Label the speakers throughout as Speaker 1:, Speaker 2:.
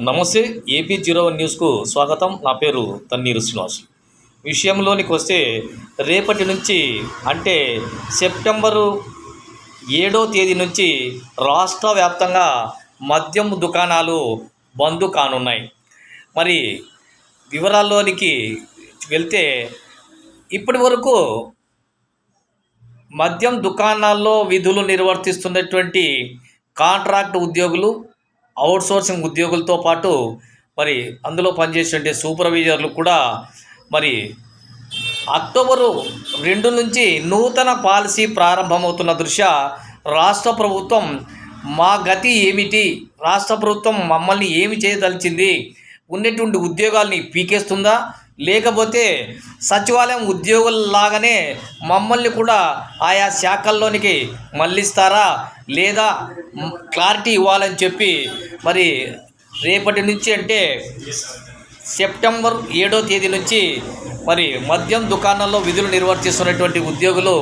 Speaker 1: నమస్తే AP zero one న్యూస్కు స్వాగతం. నా పేరు తన్నీరు శ్రీనివాస్. విషయంలోనికి వస్తే రేపటి నుంచి అంటే సెప్టెంబరు ఏడో తేదీ నుంచి రాష్ట్ర వ్యాప్తంగా మద్యం దుకాణాలు బంద్ కానున్నాయి. మరి వివరాల్లోనికి వెళ్తే ఇప్పటి వరకు మద్యం దుకాణాల్లో విధులు నిర్వర్తిస్తున్నటువంటి కాంట్రాక్ట్ ఉద్యోగులు అవుట్సోర్సింగ్ ఉద్యోగులతో పాటు మరి అందులో పనిచేసే సూపర్వైజర్లు కూడా మరి అక్టోబరు రెండు నుంచి నూతన పాలసీ ప్రారంభమవుతున్న దృష్ట్యా రాష్ట్ర ప్రభుత్వం మా గతి ఏమిటి? రాష్ట్ర ప్రభుత్వం మమ్మల్ని ఏమి చేయదలిచింది? ఉన్నటువంటి ఉద్యోగాల్ని పీకేస్తుందా? లేకపోతే సచివాలయం ఉద్యోగుల్లాగానే మమ్మల్ని కూడా ఆయా శాఖల్లోనికి మళ్ళిస్తారా? లేదా క్లారిటీ ఇవ్వాలని చెప్పి మరి రేపటి నుంచి అంటే సెప్టెంబర్ ఏడో తేదీ నుంచి మరి మద్యం దుకాణాల్లో విధులు నిర్వర్తిస్తున్నటువంటి ఉద్యోగులు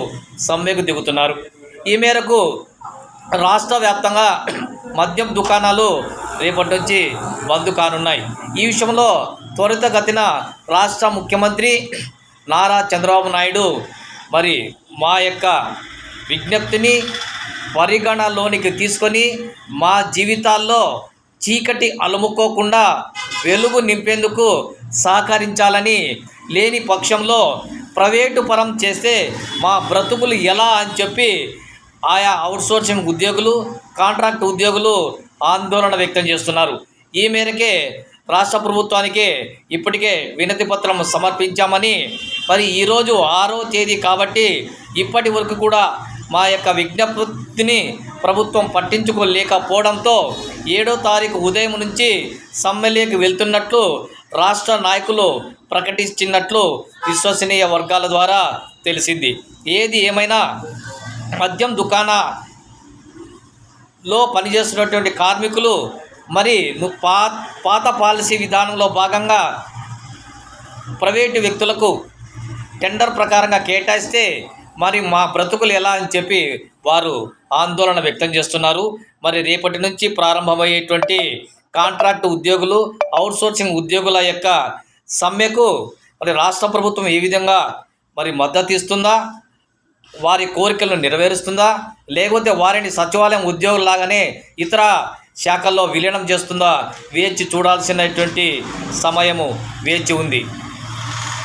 Speaker 1: సమ్మెకు దిగుతున్నారు. ఈ మేరకు రాష్ట్ర వ్యాప్తంగా మద్యం దుకాణాలు రేపటి నుంచి బంద్ కానున్నాయి. ఈ విషయంలో త్వరితగతిన రాష్ట్ర ముఖ్యమంత్రి నారా చంద్రబాబు నాయుడు మరి మా యొక్క విజ్ఞప్తిని పరిగణలోనికి తీసుకొని మా జీవితాల్లో చీకటి అలుముకోకుండా వెలుగు నింపేందుకు సహకరించాలని లేని పక్షంలో ప్రైవేటు పరం చేస్తే మా బ్రతుకులు ఎలా అని చెప్పి ఆయా అవుట్సోర్సింగ్ ఉద్యోగులు కాంట్రాక్ట్ ఉద్యోగులు ఆందోళన వ్యక్తం చేస్తున్నారు. ఈ మేరకే రాష్ట్ర ప్రభుత్వానికి ఇప్పటికే వినతి పత్రం సమర్పించామని మరి ఈరోజు ఆరో తేదీ కాబట్టి ఇప్పటి వరకు కూడా మా యొక్క విజ్ఞప్తిని ప్రభుత్వం పట్టించుకోలేకపోవడంతో ఏడో తారీఖు ఉదయం నుంచి సమ్మెలోకి వెళ్తున్నట్లు రాష్ట్ర నాయకులు ప్రకటించినట్లు విశ్వసనీయ వర్గాల ద్వారా తెలిసింది. ఏది ఏమైనా మద్యం దుకాణ లో పనిచేస్తున్నటువంటి కార్మికులు మరి నువ్వు పా పాత పాలసీ విధానంలో భాగంగా ప్రైవేటు వ్యక్తులకు టెండర్ ప్రకారంగా కేటాయిస్తే మరి మా బ్రతుకులు ఎలా అని చెప్పి వారు ఆందోళన వ్యక్తం చేస్తున్నారు. మరి రేపటి నుంచి ప్రారంభమయ్యేటువంటి కాంట్రాక్ట్ ఉద్యోగులు అవుట్సోర్సింగ్ ఉద్యోగుల యొక్క సమ్మెకు మరి రాష్ట్ర ప్రభుత్వం ఏ విధంగా మరి మద్దతు ఇస్తుందా? వారి కోరికలను నెరవేరుస్తుందా? లేకపోతే వారిని సచివాలయం ఉద్యోగుల్లాగానే ఇతర శాఖల్లో విలీనం చేస్తుందా? వేచి చూడాల్సినటువంటి సమయము వేచి ఉంది.